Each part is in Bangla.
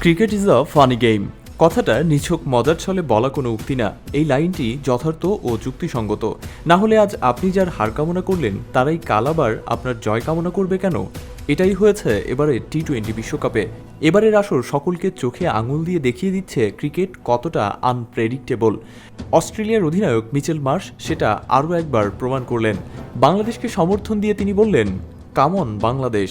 Cricket is a funny game কথাটা নিছক মজার ছলে বলা কোনো উক্তি না। এই লাইনটি যথার্থ ও যুক্তিসঙ্গত। না হলে আজ আপনি যার হার কামনা করলেন, তারাই কাল আবার আপনার জয় কামনা করবে কেন? এটাই হয়েছে এবারে টি টোয়েন্টি বিশ্বকাপে। এবারের আসর সকলকে চোখে আঙুল দিয়ে দেখিয়ে দিচ্ছে ক্রিকেট কতটা আনপ্রেডিক্টেবল অস্ট্রেলিয়ার অধিনায়ক মিচেল মার্শ সেটা আরও একবার প্রমাণ করলেন। বাংলাদেশকে সমর্থন দিয়ে তিনি বললেন কামন বাংলাদেশ।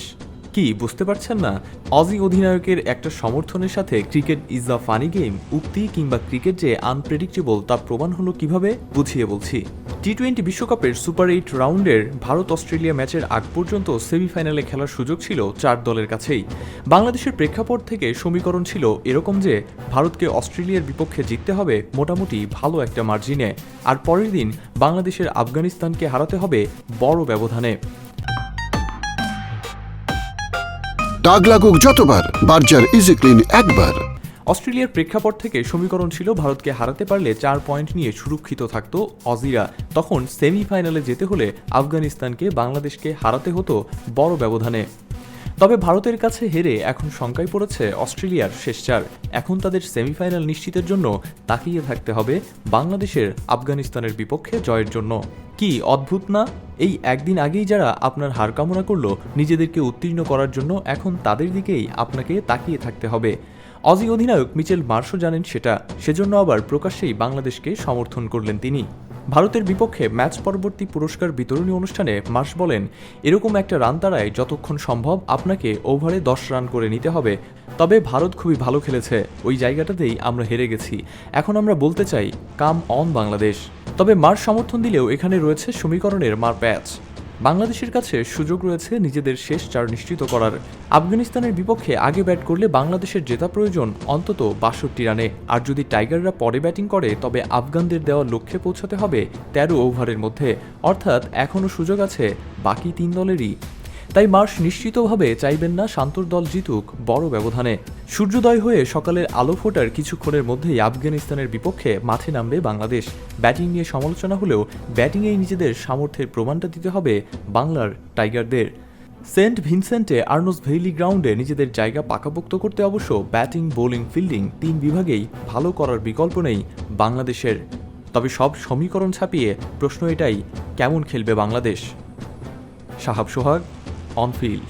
কি, বুঝতে পারছেন না? অজি অধিনায়কের একটা সমর্থনের সাথে cricket is a funny game, উক্তি কিংবা ক্রিকেট যে আনপ্রেডিক্টেবল তা প্রমাণ হলো কীভাবে, বুঝিয়ে বলছি। টি টোয়েন্টি বিশ্বকাপের সুপার এইট রাউন্ডের ভারত অস্ট্রেলিয়া ম্যাচের আগ পর্যন্ত সেমিফাইনালে খেলার সুযোগ ছিল চার দলের কাছেই। বাংলাদেশের প্রেক্ষাপট থেকে সমীকরণ ছিল এরকম যে, ভারতকে অস্ট্রেলিয়ার বিপক্ষে জিততে হবে মোটামুটি ভালো একটা মার্জিনে, আর পরের দিন বাংলাদেশের আফগানিস্তানকে হারাতে হবে বড় ব্যবধানে। দাগ লাগুক যতবার, বার্জার ইজি ক্লিন একবার। অস্ট্রেলিয়ার প্রেক্ষাপট থেকে সমীকরণ ছিল ভারতকে হারাতে পারলে চার পয়েন্ট নিয়ে সুরক্ষিত থাকতো অজিরা। তখন সেমিফাইনালে যেতে হলে আফগানিস্তানকে বাংলাদেশকে হারাতে হতো বড় ব্যবধানে। তবে ভারতের কাছে হেরে এখন শঙ্কায় পড়েছে অস্ট্রেলিয়ার শেষ চার। এখন তাদের সেমিফাইনাল নিশ্চিতের জন্য তাকিয়ে থাকতে হবে বাংলাদেশের আফগানিস্তানের বিপক্ষে জয়ের জন্য। কি অদ্ভুত না? এই একদিন আগেই যারা আপনার হার কামনা করল, নিজেদেরকে উত্তীর্ণ করার জন্য এখন তাদের দিকেই আপনাকে তাকিয়ে থাকতে হবে। অজি অধিনায়ক মিচেল মার্শও জানেন সেটা, সেজন্য আবার প্রকাশ্যেই বাংলাদেশকে সমর্থন করলেন তিনি। ভারতের বিপক্ষে ম্যাচ পরবর্তী পুরস্কার বিতরণী অনুষ্ঠানে মার্শ বলেন, এরকম একটা রান তাড়ায় যতক্ষণ সম্ভব আপনাকে ওভারে দশ রান করে নিতে হবে। তবে ভারত খুবই ভালো খেলেছে। ওই জায়গাটাতেই আমরা হেরে গেছি। এখন আমরা বলতে চাই, কাম অন বাংলাদেশ। তবে মার সমর্থন দিলেও এখানে রয়েছে সমীকরণের মার প্যাচ। বাংলাদেশের কাছে সুযোগ রয়েছে নিজেদের শেষ চার নিশ্চিত করার। আফগানিস্তানের বিপক্ষে আগে ব্যাট করলে বাংলাদেশের জেতা প্রয়োজন অন্তত বাষট্টি রানে। আর যদি টাইগাররা পরে ব্যাটিং করে, তবে আফগানদের দেওয়া লক্ষ্যে পৌঁছাতে হবে তেরো ওভারের মধ্যে। অর্থাৎ এখনও সুযোগ আছে বাকি তিন দলেরই। তাই মার্শ নিশ্চিতভাবে চাইবেন না শান্তর দল জিতুক বড় ব্যবধানে। সূর্যোদয় হয়ে সকালের আলো ফোটার কিছুক্ষণের মধ্যেই আফগানিস্তানের বিপক্ষে মাঠে নামবে বাংলাদেশ। ব্যাটিং নিয়ে সমালোচনা হলেও ব্যাটিংয়েই নিজেদের সামর্থ্যের প্রমাণটা দিতে হবে বাংলার টাইগারদের। সেন্ট ভিনসেন্টে আর্নস ভেইলি গ্রাউন্ডে নিজেদের জায়গা পাকাপোক্ত করতে অবশ্য ব্যাটিং, বোলিং, ফিল্ডিং তিন বিভাগেই ভালো করার বিকল্প নেই বাংলাদেশের। তবে সব সমীকরণ ছাপিয়ে প্রশ্ন এটাই, কেমন খেলবে বাংলাদেশ? সাহাব সোহাগ অন ফিল্ড